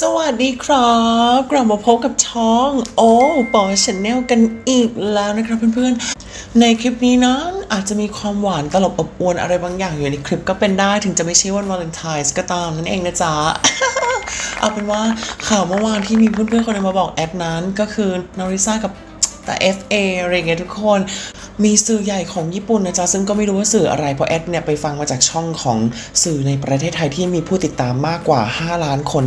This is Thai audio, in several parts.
สวัสดีครับกลับมาพบกับช่องโอ้ปอชแนลกันอีกแล้วนะครับเพื่อนๆ ในคลิปนี้นั้นอาจจะมีความหวานตลบอบอวนอะไรบางอย่างอยู่ในคลิปก็เป็นได้ถึงจะไม่ใช่วันวาเลนไทน์ก็ตามนั่นเองนะจ๊ะเอาเป็นว่าข่าวเมื่อวานที่มีเพื่อนๆคนหนึงมาบอกแอดนั้นก็คือนอริซ่ากับ แต่ FA อะไรเงี้ยทุกคน มีสื่อใหญ่ของญี่ปุ่นนะจ๊ะ ซึ่งก็ไม่รู้ว่าสื่ออะไร เพราะแอดเนี่ยไปฟังมาจากช่องของสื่อในประเทศไทยที่มีผู้ติดตามมากกว่า 5 ล้านคน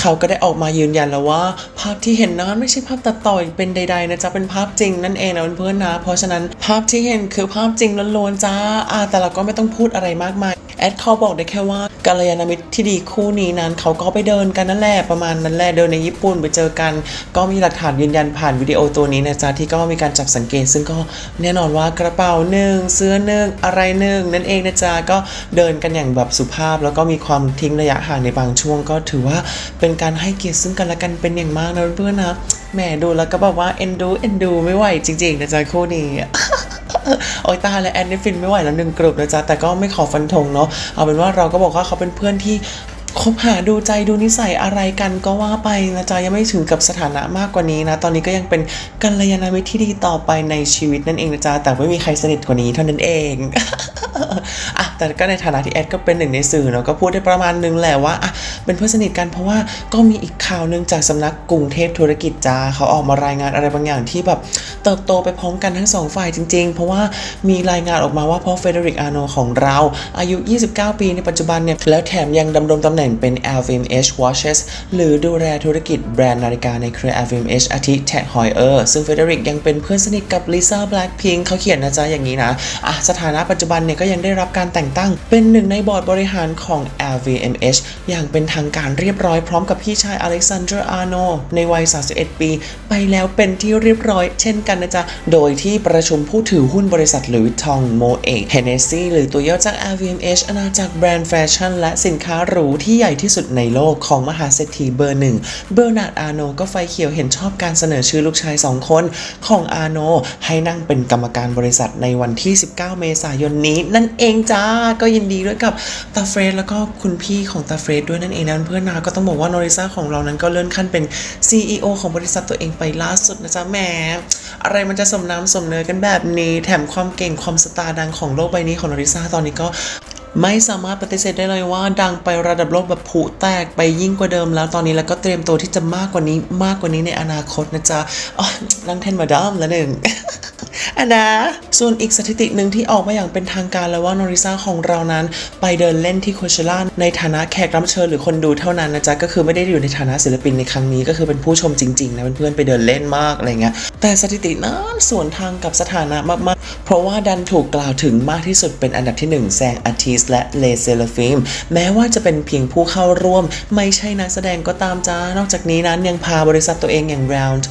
เขาก็ได้ออกมายืนยันแล้วว่า ภาพที่เห็นนั้นไม่ใช่ภาพตัดต่อเป็นใดๆนะจ๊ะ เป็นภาพจริงนั่นเองนะเพื่อนๆนะ เพราะฉะนั้นภาพที่เห็นคือภาพจริงล้วนๆจ้าอาแต่เราก็ไม่ต้องพูดอะไรมากมาย แอดเขาบอกได้แค่ว่ากัลยาณมิตรที่ดีคู่นี้นั้นเขาก็ไปเดินกันนั่นแหละประมาณนั้นแหละเดินในญี่ปุ่นไปเจอกัน ก็มีหลักฐานยืนยันผ่านวิดีโอตัวนี้นะจ๊ะที่ก็มีการจับสังเกต ซึ่งก็แน่นอนว่ากระเป๋าหนึ่งเสื้อหนึ่งอะไรหนึ่งนั่นเองนะจ๊ะก็เดินกันอย่างแบบสุภาพ แล้วก็มีความทิ้งระยะห่างในบางช่วง ก็ถือว่าเป็นการให้เกียรติซึ่งกันและกันเป็นอย่างมากนะเพื่อนๆนะแหมดูแล้วก็แบบว่าเอ็นดูเอ็นดูไม่ไหวจริงๆนะจ๊ะคู่นี้ โอ้ยตายแล้วแอนนี่ฟินไม่ไหวแล้วหนึ่งกลุ่มนะจ๊ะ แต่ก็ไม่ขอฟันธงเนาะเอาเป็นว่าเราก็บอกว่าเขาเป็นเพื่อนที่คบหาดูใจดูนิสัยอะไรกันก็ว่าไปนะจ๊ะยังไม่ถึงกับสถานะมากกว่านี้นะ ตอนนี้ก็ยังเป็นกัลยาณมิตรที่ดีต่อไปในชีวิตนั่นเองนะจ๊ะแต่ไม่มีใครสนิทกว่านี้เท่านั้นเองอะ แต่ก็ในฐานะที่แอดก็เป็นหนึ่งในสื่อเนาะก็พูดได้ประมาณนึงแหละว่าอะเป็นเพื่อนสนิทกันเพราะว่าก็มีอีกข่าวหนึ่งจากสำนักกรุงเทพธุรกิจจ้าเขาออกมารายงานอะไรบางอย่างที่แบบเติบโตไปพร้อมกันทั้งสองฝ่ายจริง ๆ เพราะว่ามีรายงานออกมาว่าพ่อเฟเดริกอาโนของเราอายุ 29 ปีในปัจจุบันเนี่ย แล้วแถมยังดำรงตำแหน่งเป็น LVMH Watches หรือดูแลธุรกิจแบรนด์นาฬิกาในเครือ LVMH อาทิ Tag Heuer ซึ่งเฟเดริกยังเป็นเพื่อนสนิทกับลิซ่าแบล็คพิงเขาเขียนนะจ๊ะอย่างนี้นะอะสถานะปัจจุบันเนี่ยก็ยังได้รับการแต่งตั้ง เป็นหนึ่งในบอร์ดบริหารของ LVMH อย่างเป็นทางการเรียบร้อยพร้อมกับพี่ชายอเล็กซานเดอร์อาร์โนในวัย 31 ปี ไปแล้วเป็นที่เรียบร้อยเช่นกันนะจ๊ะ โดยที่ประชุมผู้ถือหุ้นบริษัทหลุยส์ทองโมเอกเฮเนซี่หรือตัวย่อจาก LVMH อาณาจักรแบรนด์แฟชั่นและสินค้าหรูที่ใหญ่ที่สุดในโลกของมหาเศรษฐีเบอร์หนึ่งเบอร์นาร์ดอาร์โนก็ไฟเขียวเห็นชอบการเสนอชื่อลูกชาย 2 คนของอาร์โนให้นั่งเป็นกรรมการบริษัทในวันที่ 19 เมษายนนี้นั่นเองจ้าก็ยินดีด้วยกับตาเฟรดแล้วก็คุณพี่ของตาเฟรดด้วยนั่นเองนะเพื่อนนะก็ต้องบอกว่าโนริซาของเรานั้นก็เลื่อนขั้นเป็น CEO ของบริษัทตัวเองไปล่าสุดนะจ๊ะแหมอะไรมันจะสมน้ำสมเนื้อกันแบบนี้ แถมความเก่งความสตาร์ดังของโลกใบนี้ของโนริซาตอนนี้ก็ไม่สามารถปฏิเสธได้เลยว่าดังไประดับโลกแบบผุแตกไปยิ่งกว่าเดิมแล้วตอนนี้แล้วก็เตรียมตัวที่จะมากกว่านี้มากกว่านี้ในอนาคตนะจ๊ะอ๋อนั่งแทนมาดามแล้วหนึ่ง อันนะ ส่วนอีกสถิติหนึ่งที่ออกมาอย่างเป็นทางการแล้วว่านอริซาของเรานั้นไปเดินเล่นที่โคเชล่าในฐานะแขกรับเชิญหรือคนดูเท่านั้นนะจ๊ะก็คือไม่ได้อยู่ในฐานะศิลปินในครั้งนี้ก็คือเป็นผู้ชมจริงๆนะเพื่อนๆไปเดินเล่นมากอะไรเงี้ยแต่สถิตินั้นส่วนทางกับสถานะมากๆ เพราะว่าดันถูกกล่าวถึงมากที่สุดเป็นอันดับที่ 1 แซงอาร์ติสและเลเซลฟิมแม้ว่าจะเป็นเพียงผู้เข้าร่วม ไม่ใช่นักแสดงก็ตามจ้านอกจากนี้นั้นยังพาบริษัทตัวเองอย่าง Round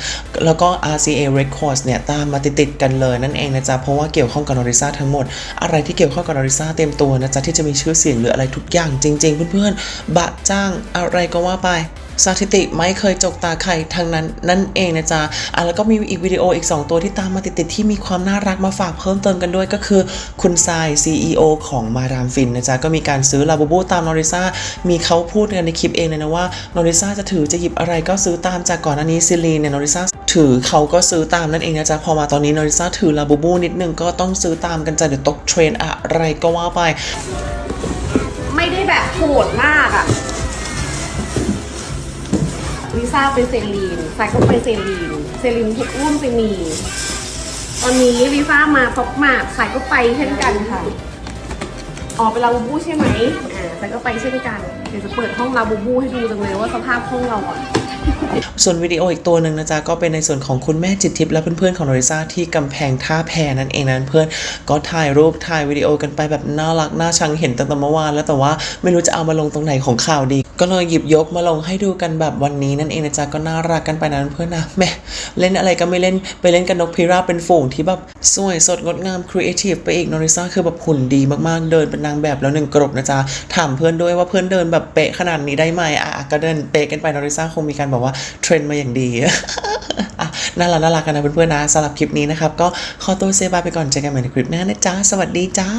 แล้วก็ RCA Records เนี่ยตามมาติดๆกันเลยนั่นเองนะจ๊ะ เพราะว่าเกี่ยวข้องกับนอริซาทั้งหมด อะไรที่เกี่ยวข้องกับนอริซาเต็มตัวนะจ๊ะที่จะมีชื่อเสียงหรืออะไรทุกอย่างจริง ๆ เพื่อนๆบะจ้างอะไรก็ว่าไป สถิติไม่เคยจกตาใครทั้งนั้นนั่นเองนะจ๊ะอะแล้วก็มีอีกวิดีโออีก 2 ตัวที่ตามมาติดๆที่มีความน่ารักมาฝากเพิ่มเติมกันด้วยก็คือคุณทราย CEO ของมาดามฟินนะจ๊ะก็มีการซื้อลาบูบูตามนอริซามีเขาพูดกันในคลิปเองเลยนะว่านอริซาจะถือจะหยิบอะไรก็ซื้อตามจากก่อนหน้านี้ซิลีนเนี่ยนอริซาถือเขาก็ซื้อตามนั่นเองนะจ๊ะพอมาตอนนี้นอริซาถือลาบูบูนิดนึงก็ต้องซื้อตามกันจ้ะเดี๋ยวตกเทรนอะไรก็ว่าไป ไม่ได้แบบโหดมากอะ ลิซ่าเป็นเซรีนไซก็เป็นเซรีนเซรีนทุกอุ้มไปมี ตอนนี้ลิซ่ามาพบมากไซก็ไปเช่นกันค่ะ ออกไปลาบูบูใช่ไหมอ่าไซก็ไปเช่นกัน เดี๋ยวจะเปิดห้องลาบูบูให้ดูจังเลยว่าสภาพห้องเราอะ ส่วนวิดีโออีกตัวหนึ่งนะจ๊ะก็เป็นในส่วนของคุณแม่จิตทิพย์และเพื่อนๆของนริซ่าที่กำแพงท่าแพนั่นเองนะเพื่อนก็ถ่ายรูปถ่ายวิดีโอกันไปแบบน่ารักน่าชังเห็นตั้งแต่เมื่อวานแล้วแต่ว่าไม่รู้จะเอามาลงตรงไหนของข่าวดี ก็เลยหยิบยกมาลงให้ดูกันแบบวันนี้นั่นเองนะจ๊ะก็น่ารักกันไปนะเพื่อนนะแม่เล่นอะไรก็ไม่เล่นไปเล่นกับนกพิราบเป็นฝูงที่แบบสวยสดงดงามครีเอทีฟไปอีกนริซ่าคือแบบหุ่นดีมากๆเดินเป็นนางแบบแล้วหนึ่งกรบนะจ๊ะถามเพื่อนด้วยว่าเพื่อนเดินแบบเป๊ะขนาดนี้ได้ไหมอะก็เดินเป๊ะกันไปนริซาคงมีการบอกว่าเทรนมาอย่างดีอะน่ารักน่ารักกันนะเพื่อนๆนะสำหรับคลิปนี้นะครับ ก็ขอตัวเซบายไปก่อนเจอกันใหม่ในคลิปหน้านะจ๊ะ สวัสดีจ้า